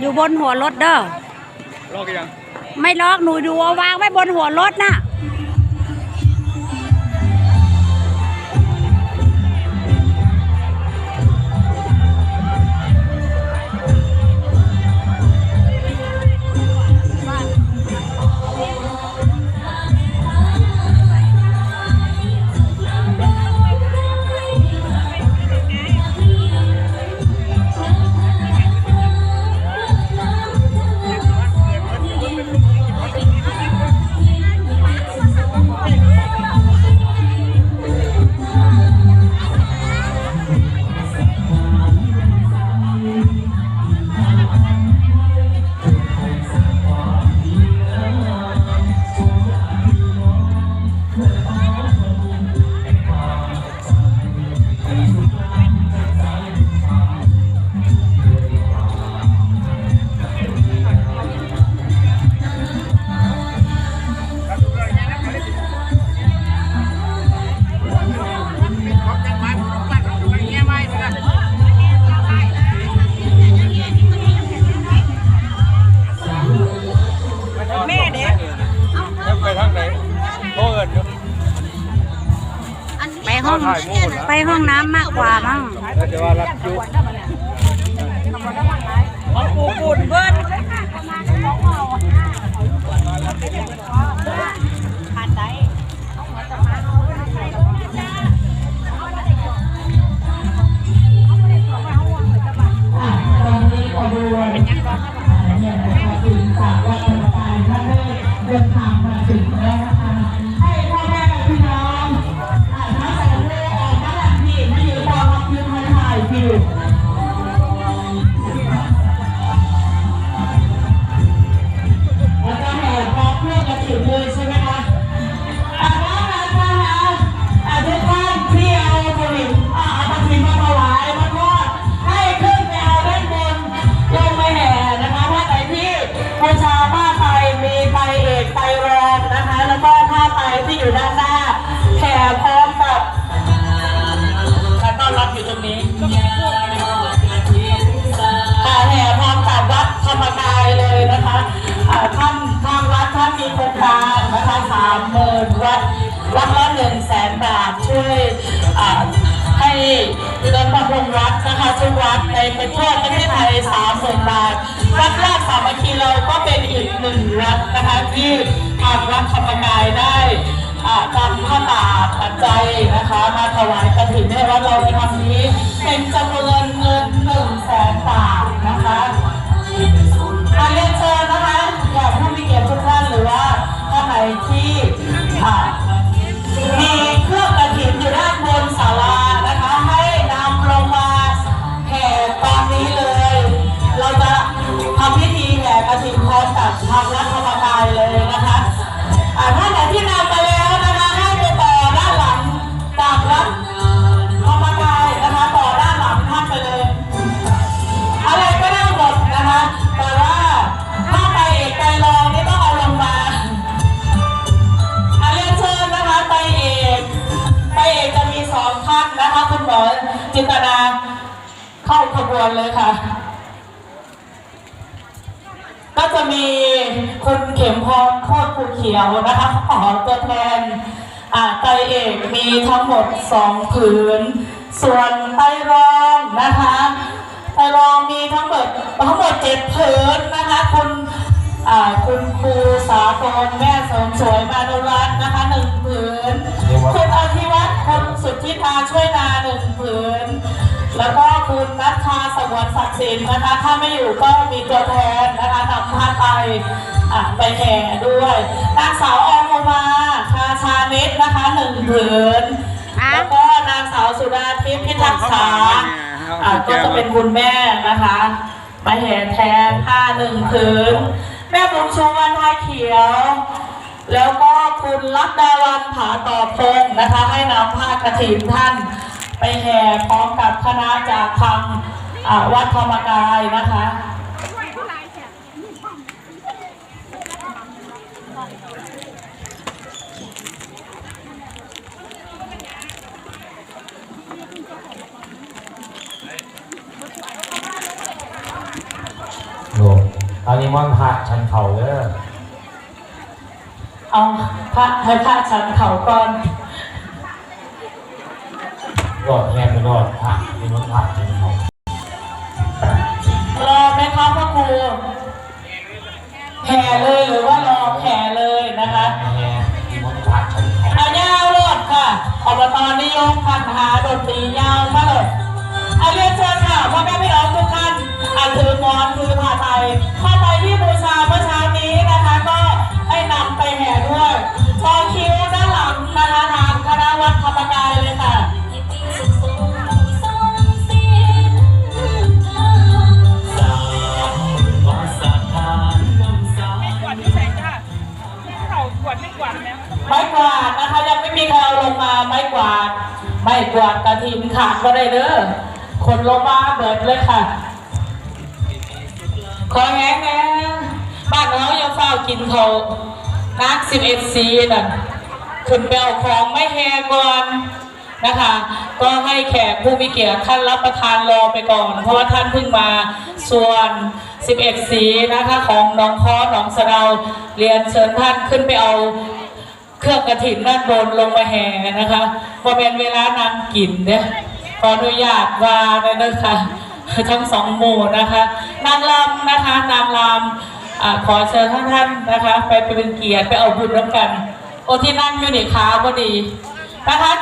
อยู่บนหัวรถเด้อลอกยัง ไม่ลอกหนูดูเอาวางไว้บนหัวรถน่ะ ไปห้องน้ำมากกว่ามั้งแล้วจะว่ารับจุ คิวแล้วก็แห่พร้อมเพื่อนกระถิ่นเลยใช่ไหมคะอ่าว่าแล้วนะคะอ่าทุกท่านที่เอากระถิ่นอ่าเอากระถิ่นมาถวายมาทอดให้ขึ้นไปเอาด้านบนลงไปแห่นะคะถ้าไหนที่บูชาผ้าไทยมีไตรเอกไตรองนะคะ แล้วก็ผ้าไตรที่อยู่ด้านหน้าแห่พร้อมกับการต้อนรับอยู่ตรงนี้ อ่าแห่พร้อมกับวัดธรรมกายเลยนะคะท่านทางวัดท่านมีโครงการนะคะสามหมื่นวัดวัดละหนึ่งแสนบาทช่วยให้เดินบำรุงรัฐนะคะทุกวัดในประเทศประเทศไทยสามหมื่นบาทวัดราชสามัคคีเราก็เป็นอีกหนึ่งวัดนะคะที่ทางวัดธรรมกายได้อ่านำผ้าป่าปัจจัยนะคะ มาถวายกฐินให้วัดเราในครั้งนี้ เป็ จินตนาเข้าขบวนเลยค่ะ ก็จะมีคุณเข็มพรโคตรภูเขียวนะคะขอตัวแทนอ่าไตเอกมีทั้งหมดสองผืน ส่วนไตรองนะคะไตรองมีทั้งหมดทั้งหมดเจ็ดผืนนะคะคุณอ่าคุณครูสากลแม่สมสวยมานุรัตน์นะคะหนึ่งผืน คุณอธิวัฒน์คุณสุทธิตาช่วยนาหนึ่งผืน แล้วก็คุณนัทชาสงวนศักดิ์สินนะคะ ถ้าไม่อยู่ก็มีตัวแทนนะคะนำผ้าไตรอะไปแห่ด้วยนางสาวออมมาคาชาเน็ตนะคะหนึ่งผืนแล้วก็นางสาวสุดาทิพย์พิทักษาอะก็จะเป็นคุณแม่นะคะมาแห่แทนผ้าหนึ่งผืนแม่บุญชูวันทาเขียว แล้วก็คุณรัตดาวันผาต่อพงศ์นะคะ ให้นำผ้ากระถิ่นท่าน ไปแห่พร้อมกับคณะจากทางอ่าวัดธรรมกายนะคะโอ้ตอนนี้ม่อนพระชันเขาเด้อเอาพระให้พระฉันเขาก่อน รอดแค่ไม่รอดพระนี่ม่อนพระชันเขารอไหมคะพ่อครูแห่เลยหรือว่ารอแห่เลยนะคะอันเขายาวรอดค่ะอบตนิยมพันหาดนตรียาวมาเลยเอาเรียนเชิญค่ะพ่อแม่พี่น้องทุก ไม้กวาดกระถินขาดก็ได้เด้อคนลงมาเบิดเลยค่ะ ขอแห้แน่บ้านเรายังเฝ้ากินเขานักสิบเอ็ดซีน่ะขึ้นไปเอาของไม่แห้ก่อนนะคะ ก็ให้แขกผู้มีเกียรติท่านรับประทานรอไปก่อน เพราะว่าท่านเพิ่งมาส่วน 11 สีนะคะของน้องคอหนองสะเดาเรียนเชิญท่านขึ้นไปเอาเครื่องกระถิ่นด้านบนลงมาแห่นะคะ พอเป็นเวลานางกินเนี่ยขออนุญาตว่าเลยนะคะทั้งสองหมู่นะคะนางรำนะคะนางรำอขอเชิญท่านท่านนะคะ ไปเป็นเกียรติไปเอาบุญร่วมกัน โอที่นั่งอยู่นี่ขาพอดีนะคะ